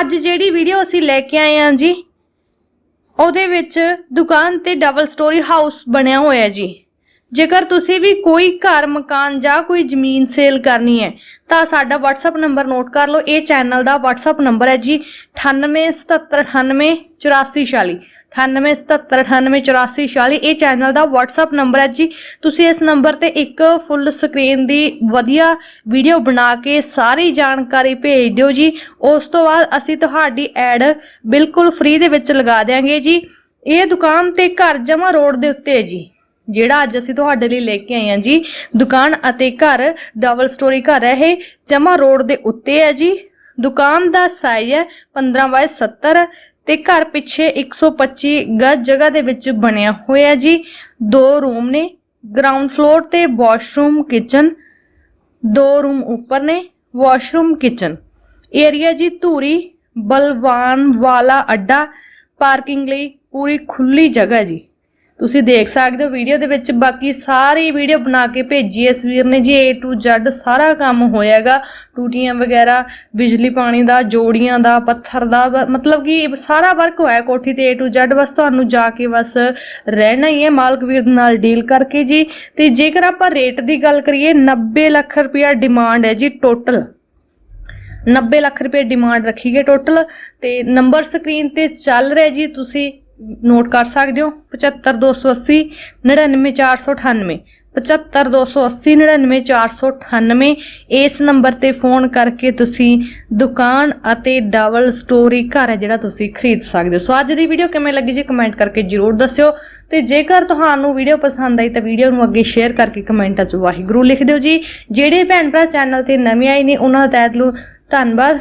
ਅੱਜ ਜਿਹੜੀ ਵੀਡੀਓ ਅਸੀਂ ਲੈ ਕੇ ਆਏ ਹਾਂ ਜੀ, ਉਹਦੇ ਵਿੱਚ ਦੁਕਾਨ ਤੇ ਡਬਲ ਸਟੋਰੀ ਹਾਊਸ ਬਣਿਆ ਹੋਇਆ ਜੀ। ਜੇਕਰ ਤੁਸੀਂ ਵੀ ਕੋਈ ਘਰ, ਮਕਾਨ ਜਾਂ ਕੋਈ ਜ਼ਮੀਨ ਸੇਲ ਕਰਨੀ ਹੈ, ਤਾਂ ਸਾਡਾ WhatsApp ਨੰਬਰ ਨੋਟ ਕਰ ਲਓ। ਇਹ ਚੈਨਲ ਦਾ WhatsApp ਨੰਬਰ ਹੈ ਜੀ 9877988446 9877988446 ਇਹ ਚੈਨਲ ਦਾ WhatsApp ਨੰਬਰ ਹੈ ਜੀ। ਤੁਸੀਂ ਇਸ ਨੰਬਰ ਤੇ ਇੱਕ ਫੁੱਲ ਸਕਰੀਨ ਦੀ ਵਧੀਆ ਵੀਡੀਓ ਬਣਾ ਕੇ ਸਾਰੀ ਜਾਣਕਾਰੀ ਭੇਜ ਦਿਓ ਜੀ। ਉਸ ਤੋਂ ਬਾਅਦ ਅਸੀਂ ਤੁਹਾਡੀ ਐਡ ਬਿਲਕੁਲ ਫ੍ਰੀ ਦੇ ਵਿੱਚ ਲਗਾ ਦਿਆਂਗੇ ਜੀ। ਇਹ ਦੁਕਾਨ ਤੇ ਘਰ ਜਮਾ ਰੋਡ ਦੇ ਉੱਤੇ ਹੈ ਜੀ। ਜਿਹੜਾ ਅੱਜ ਅਸੀਂ ਤੁਹਾਡੇ ਲਈ ਲੈ ਕੇ ਆਏ ਹਾਂ ਜੀ। ਦੁਕਾਨ ਅਤੇ ਘਰ ਡਬਲ ਸਟੋਰੀ ਘਰ ਹੈ ਇਹ। ਜਮਾ ਰੋਡ ਦੇ ਉੱਤੇ ਹੈ ਜੀ। ਦੁਕਾਨ ਦਾ ਸਾਈਜ਼ ਹੈ 15 ਬਾਏ 70 ਤੇ ਘਰ ਪਿੱਛੇ 125 ਗਜ ਜਗ੍ਹਾ ਦੇ ਵਿੱਚ ਬਣਿਆ ਹੋਇਆ ਜੀ। ਦੋ ਰੂਮ ਨੇ ਗਰਾਊਂਡ ਫਲੋਰ ਤੇ ਵਾਸ਼ਰੂਮ ਕਿਚਨ ਦੋ ਰੂਮ ਉੱਪਰ ਨੇ ਵਾਸ਼ਰੂਮ ਕਿਚਨ ਏਰੀਆ ਜੀ ਧੂਰੀ, ਬਲਵਾਨ ਵਾਲਾ ਅੱਡਾ ਪਾਰਕਿੰਗ ਲਈ ਪੂਰੀ ਖੁੱਲੀ ਜਗ੍ਹਾ ਜੀ। ਤੁਸੀਂ ਦੇਖ ਸਕਦੇ ਹੋ ਵੀਡੀਓ ਦੇ ਵਿੱਚ ਬਾਕੀ ਸਾਰੀ ਵੀਡੀਓ ਬਣਾ ਕੇ ਭੇਜੀ ਇਸ ਵੀਰ ਨੇ ਜੀ A to Z ਸਾਰਾ ਕੰਮ ਹੋਇਆਗਾ। ਟੂਟੀਆਂ ਵਗੈਰਾ, ਬਿਜਲੀ ਪਾਣੀ ਦਾ, ਜੋੜੀਆਂ ਦਾ, ਪੱਥਰ ਦਾ ਬ- ਮਤਲਬ ਕਿ ਸਾਰਾ ਵਰਕ ਹੋਇਆ ਕੋਠੀ ਤੇ A to Z ਬਸ ਤੁਹਾਨੂੰ ਜਾ ਕੇ ਬਸ ਰਹਿਣਾ ਹੀ ਹੈ। ਮਾਲਕ ਵੀਰ ਨਾਲ ਡੀਲ ਕਰਕੇ ਜੀ। ਤੇ ਜੇਕਰ ਆਪਾਂ ਰੇਟ ਦੀ ਗੱਲ ਕਰੀਏ 90 ਲੱਖ ਰੁਪਇਆ ਡਿਮਾਂਡ ਹੈ ਜੀ ਟੋਟਲ 90 ਲੱਖ ਰੁਪਏ ਡਿਮਾਂਡ ਰੱਖੀ ਗਈ ਟੋਟਲ ਤੇ ਨੰਬਰ ਸਕਰੀਨ ਤੇ ਚੱਲ ਰਿਹਾ ਜੀ ਤੁਸੀਂ। ਨੋਟ ਕਰ ਸਕਦੇ ਹੋ? 75280 99498 75280 99498 ਇਸ ਨੰਬਰ ਤੇ ਫੋਨ ਕਰਕੇ ਤੁਸੀਂ ਦੁਕਾਨ ਅਤੇ ਡਬਲ ਸਟੋਰੀ ਘਰ ਹੈ ਜਿਹੜਾ ਤੁਸੀਂ ਖਰੀਦ ਸਕਦੇ ਹੋ। ਸੋ ਅੱਜ ਦੀ ਵੀਡੀਓ ਕਿਵੇਂ ਲੱਗੀ ਜੀ ਕਮੈਂਟ ਕਰਕੇ ਜਰੂਰ ਦੱਸਿਓ। ਤੇ ਜੇਕਰ ਤੁਹਾਨੂੰ ਵੀਡੀਓ ਪਸੰਦ ਆਈ ਤਾਂ ਵੀਡੀਓ ਨੂੰ ਅੱਗੇ ਸ਼ੇਅਰ ਕਰਕੇ ਕਮੈਂਟਾਂ 'ਚ ਵਾਹਿਗੁਰੂ ਲਿਖ ਦਿਓ ਜੀ। ਜਿਹੜੇ ਭੈਣ ਭਰਾ ਚੈਨਲ ਤੇ ਨਵੇਂ ਆਏ ਨੇ, ਉਹਨਾਂ ਦਾ ਤਹਿ ਦਿਲੋਂ ਧੰਨਵਾਦ।